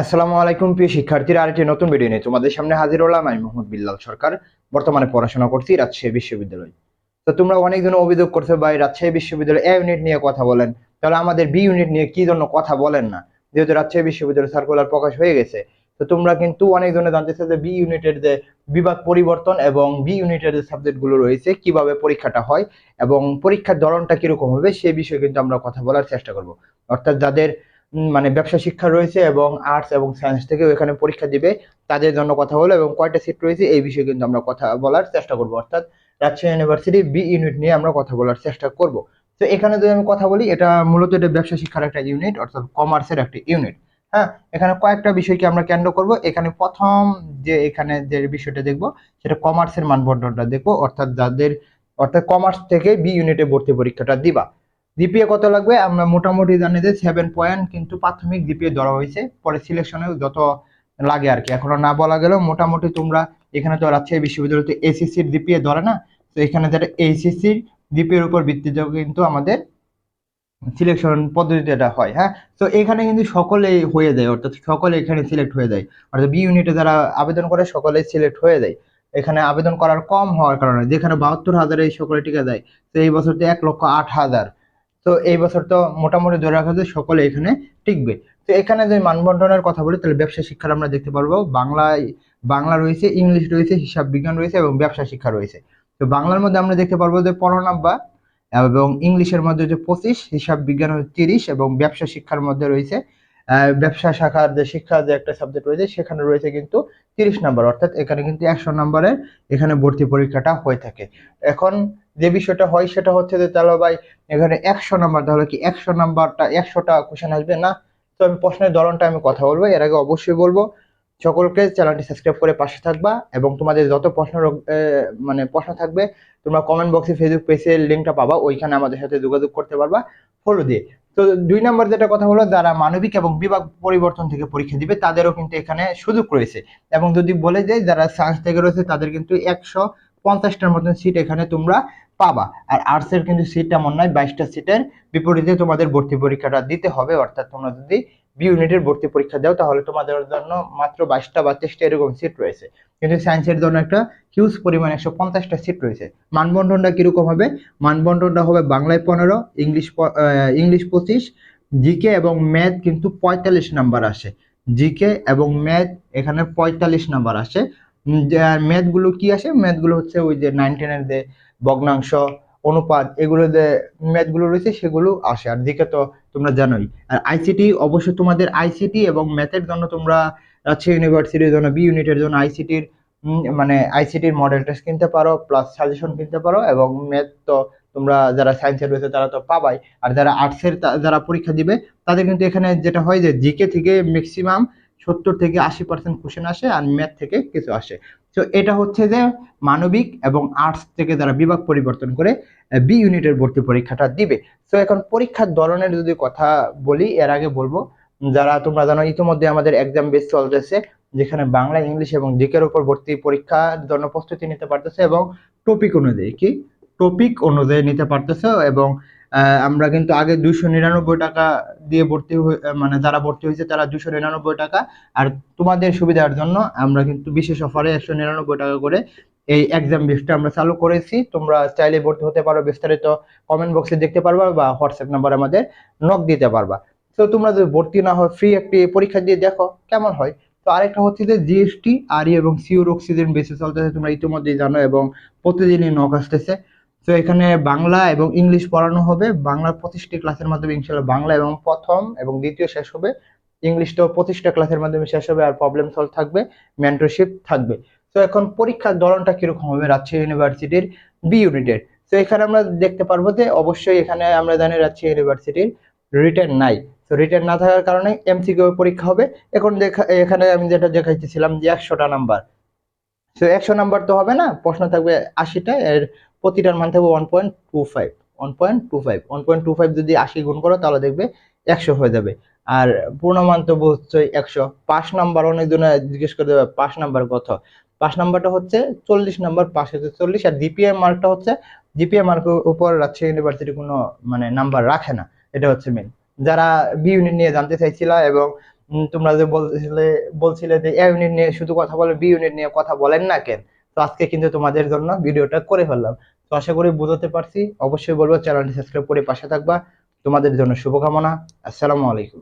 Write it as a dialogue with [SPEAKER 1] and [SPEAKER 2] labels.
[SPEAKER 1] আসসালামু আলাইকুম, প্রিয় শিক্ষার্থীরা, আরেকটি নতুন ভিডিও নিয়ে তোমাদের সামনে হাজির হলাম আমি মোহাম্মদ বিল্লাল সরকার। বর্তমানে পড়াশোনা করছি রাজশাহী বিশ্ববিদ্যালয়। তো তোমরা অনেকজন অভিযোগ করছ, ভাই, রাজশাহী বিশ্ববিদ্যালয় এ ইউনিট নিয়ে কথা বলেন। তাহলে আমাদের বি ইউনিট নিয়ে কি জন্য কথা বলেন না? যেহেতু রাজশাহী বিশ্ববিদ্যালয় সার্কুলার প্রকাশ হয়ে গেছে, তো তোমরা কিন্তু অনেক অনেকজনে জানতেছে যে বি ইউনিটের যে বিভাগ পরিবর্তন এবং বি ইউনিটের যে সাবজেক্টগুলো রয়েছে, কীভাবে পরীক্ষাটা হয় এবং পরীক্ষার ধরনটা কীরকম হবে, সেই বিষয়ে কিন্তু আমরা কথা বলার চেষ্টা করব। অর্থাৎ যাদের মানে ব্যবসা, শিক্ষা রয়েছে এবং আর্টস এবং সায়েন্স থেকেও এখানে পরীক্ষা দিবে। তাদের জন্য কথা বলো এবং কয়টা সিট রয়েছে এই বিষয়ে কিন্তু আমরা কথা বলার চেষ্টা করব। অর্থাৎ রাজশাহী ইউনিভার্সিটি বি ইউনিট নিয়ে আমরা কথা বলার চেষ্টা করব। তো এখানে যদি আমি কথা বলি, এটা মূলত এটা ব্যবসা, শিক্ষার একটা ইউনিট অর্থাৎ কমার্সের একটা ইউনিট হ্যাঁ এখানে কয়েকটা বিষয়কে আমরা কেন্দ্র করব। এখানে প্রথম যে এখানে যে বিষয়টা দেখব, সেটা কমার্সের মানবন্টনটা দেখব। অর্থাৎ যাদের, অর্থাৎ কমার্স থেকে বি ইউনিটে ভর্তি পরীক্ষাটা দিবা। জিপিএ কত লাগবে? আমরা মোটামুটি জানি যে সেভেন পয়েন্ট কিন্তু প্রাথমিক জিপিএ ধরা হয়েছে। পরে সিলেকশনে যত লাগে আর কি। এখনও না বলা গেলেও মোটামুটি তোমরা এখানে তো রাজশাহী বিশ্ববিদ্যালয় তো এসিসির জিপিএ ধরে না? তো এখানে যেটা এইচএসসির জিপিএর উপর ভিত্তিতে কিন্তু আমাদের সিলেকশন পদ্ধতিটা হয় হ্যাঁ? তো এখানে কিন্তু সকলেই হয়ে যায়, অর্থাৎ সকলে এখানে সিলেক্ট হয়ে যায়। অর্থাৎ বি ইউনিটে যারা আবেদন করে সকলেই সিলেক্ট হয়ে যায়। এখানে আবেদন করার কম হওয়ার কারণে যেখানে বাহাত্তর হাজারে সকলে টিকে যায় তো এই বছর তো এক লক্ষ আট হাজার। তো এই বছর তো মোটামুটি ধরে রাখা যায় সকলে এখানে টিকবে। তো এখানে যে মানবন্ধনের কথা বলি, তাহলে ব্যবসা শিক্ষার আমরা দেখতে পারব। বাংলায়, বাংলা রয়েছে, ইংলিশ রয়েছে, হিসাব বিজ্ঞান রয়েছে এবং ব্যবসা শিক্ষা রয়েছে। তো বাংলার মধ্যে আমরা দেখতে পারব যে পরনাব্বা এবং ইংলিশের মধ্যে যে পঁচিশ, হিসাব বিজ্ঞান তিরিশ এবং ব্যবসা শিক্ষার মধ্যে রয়েছে ব্যবসা শাখার যে শিক্ষা যে একটা সাবজেক্ট রয়েছে, সেখানে রয়েছে কিন্তু তিরিশ নাম্বার অর্থাৎ এখানে কিন্তু একশো নাম্বারের এখানে ভর্তি পরীক্ষাটা হয়ে থাকে। এখন যে বিষয়টা হয় সেটা হচ্ছে যে, তাহলে ভাই, এখানে একশো নাম্বার তাহলে কি একশো নাম্বারটা একশোটা কোশ্চেন আসবে? না। তো আমি প্রশ্নের ধরনটা আমি কথা বলব, এর আগে অবশ্যই বলব, সকলকে চ্যানেলটি সাবস্ক্রাইব করে পাশে থাকবা এবং তোমাদের যত প্রশ্ন মানে প্রশ্ন থাকবে, তোমরা কমেন্ট বক্সে ফেসবুক পেজের লিঙ্কটা পাবা, ওইখানে আমাদের সাথে যোগাযোগ করতে পারবা। ফলো দিয়ে। তো দুই নম্বর যেটা কথা হলো, যারা মানবিক এবং বিভাগ পরিবর্তন থেকে পরীক্ষা দিবে, তাদেরও কিন্তু এখানে সুযোগ রয়েছে। এবং যদি বলে যে, যারা সায়েন্স থেকে রয়েছে, তাদের কিন্তু একশো পঞ্চাশটার মতন সিট এখানে তোমরা পাবা। আর আর্টসের কিন্তু সিট এমন নয়, বাইশটা সিটের বিপরীতে তোমাদের ভর্তি পরীক্ষাটা দিতে হবে। অর্থাৎ তোমরা যদি বি ইউনিটের ভর্তি পরীক্ষা দাও, তাহলে তোমাদের জন্য মাত্র বাইশটা বা তেইশটা এরকম সিট রয়েছে। কিন্তু সায়েন্সের জন্য একটা হিউজ পরিমাণ একশো পঞ্চাশটা সিট রয়েছে। মানবন্টনটা কীরকম হবে? মানবন্টনটা হবে বাংলায় পনেরো, ইংলিশ ইংলিশ পঁচিশ জিকে এবং ম্যাথ কিন্তু পঁয়তাল্লিশ নাম্বার আসে। জিকে এবং ম্যাথ এখানে পঁয়তাল্লিশ নাম্বার আসে। ম্যাথগুলো কি আসে? ম্যাথগুলো হচ্ছে ওই যে নাইন টেনের যে ভগ্নাংশ অনুপাত এগুলো যে ম্যাথগুলো রয়েছে সেগুলো আসে। আর জিকে তো তোমরা জানোই। আর আইসিটি অবশ্যই তোমাদের আইসিটি এবং ম্যাথের জন্য তোমরা রাজশাহী ইউনিভার্সিটির জন্য বি ইউনিটের জন্য আইসিটির মানে আইসিটির মডেল টেস্ট কিনতে পারো প্লাস সাজেশন কিনতে পারো এবং ম্যাথ তো তোমরা যারা সায়েন্সের রয়েছে তারা তো পাবাই। আর যারা আর্টসের যারা পরীক্ষা দিবে, তাদের কিন্তু এখানে যেটা হয় যে জিকে থেকে ম্যাক্সিমাম সত্তর থেকে আশি পার্সেন্ট কোশ্চেন আসে আর ম্যাথ থেকে কিছু আসে। তো এটা হচ্ছে যে মানবিক এবং আর্টস থেকে যারা বিভাগ পরিবর্তন করে বি ইউনিটের ভর্তি পরীক্ষাটা দিবে। তো এখন পরীক্ষার ধরনের যদি কথা বলি, এর আগে বলব, যারা তোমরা জানো, ইতিমধ্যে আমাদের এক্সাম বেস চলতেছে, যেখানে বাংলা, ইংলিশ এবং জিকের উপর ভর্তি পরীক্ষার জন্য প্রস্তুতি নিতে পারতেছে এবং টপিক অনুযায়ী, কি? টপিক অনুযায়ী নিতে পারতেছে এবং আমরা কিন্তু আগে দুইশো নিরানব্বই টাকা দিয়ে ভর্তি মানে যারা ভর্তি হয়েছে তারা দুশো নিরানব্বই টাকা। আর তোমাদের সুবিধার জন্য আমরা কিন্তু বিশেষ অফারে একশো নিরানব্বই টাকা করে এই এক্সাম বেসটা আমরা চালু করেছি। তোমরা চাইলে ভর্তি হতে পারো, বিস্তারিত কমেন্ট বক্সে দেখতে পারবা বা হোয়াটসঅ্যাপ নাম্বার আমাদের নক দিতে পারবা। তো তোমরা যদি ভর্তি না হয় ফ্রি একটি পরীক্ষা দিয়ে দেখো কেমন হয়। তো আরেকটা হচ্ছে যে জিএসটি আরই এবং সিওর অক্সিজেন বেসে চলতেছে, তোমরা ইতিমধ্যেই জানো এবং প্রতিদিনই নক আসতেছে। তো এখানে বাংলা এবং ইংলিশ পড়ানো হবে। বাংলার পঁচিশটি ক্লাসের মাধ্যমে ইনশাল্লাহ বাংলা এবং প্রথম এবং দ্বিতীয় শেষ হবে। ইংলিশটাও পঁচিশটা ক্লাসের মাধ্যমে শেষ হবে আর প্রবলেম সলভ থাকবে মেন্টরশিপ থাকবে। তো এখন পরীক্ষার ধরনটা কীরকম হবে? রাজশাহী ইউনিভার্সিটির বি ইউনিটের তো এখানে আমরা দেখতে পারব যে অবশ্যই এখানে আমরা জানি রাজশাহী ইউনিভার্সিটির রিটার্ন নাই। তো রিটার্ন না থাকার কারণে এমসিকিউ পরীক্ষা হবে। এখন দেখা, এখানে আমি যেটা দেখাইতেছিলাম যে একশোটা নাম্বার তো একশো নাম্বার তো হবে না? প্রশ্ন থাকবে আশিটা। এর প্রতিটার মান থাকবে one point two five one point two five one point two five যদি আশি গুণ করো, তাহলে দেখবে একশো হয়ে যাবে। আর পূর্ণমান তো বুঝছোই একশো। পাঁচ নাম্বার অনেক জনে জিজ্ঞেস করে দেবে, পাঁচ নাম্বার কত? পাঁচ নাম্বারটা হচ্ছে চল্লিশ নাম্বার, পাঁচ হচ্ছে চল্লিশ, আর জিপিএ মার্কটা হচ্ছে জিপিএ মার্কের উপর রাজশাহী ইউনিভার্সিটি কোনো মানে নাম্বার রাখে না। এটা হচ্ছে মেন যারা বি ইউনিট নিয়ে জানতে চাইছিলা এবং তোমরা যে বলছিলে বলছিলে যে এ ইউনিট নিয়ে শুধু কথা বলে বি ইউনিট নিয়ে কথা বলেন না কেন? তো আজকে কিন্তু তোমাদের জন্য ভিডিওটা করে ফেললাম। তো আশা করি বুঝতে পারছি। অবশ্যই বলব, চ্যানেলটি সাবস্ক্রাইব করে পাশে থাকবা। তোমাদের জন্য শুভকামনা। আসসালামু আলাইকুম।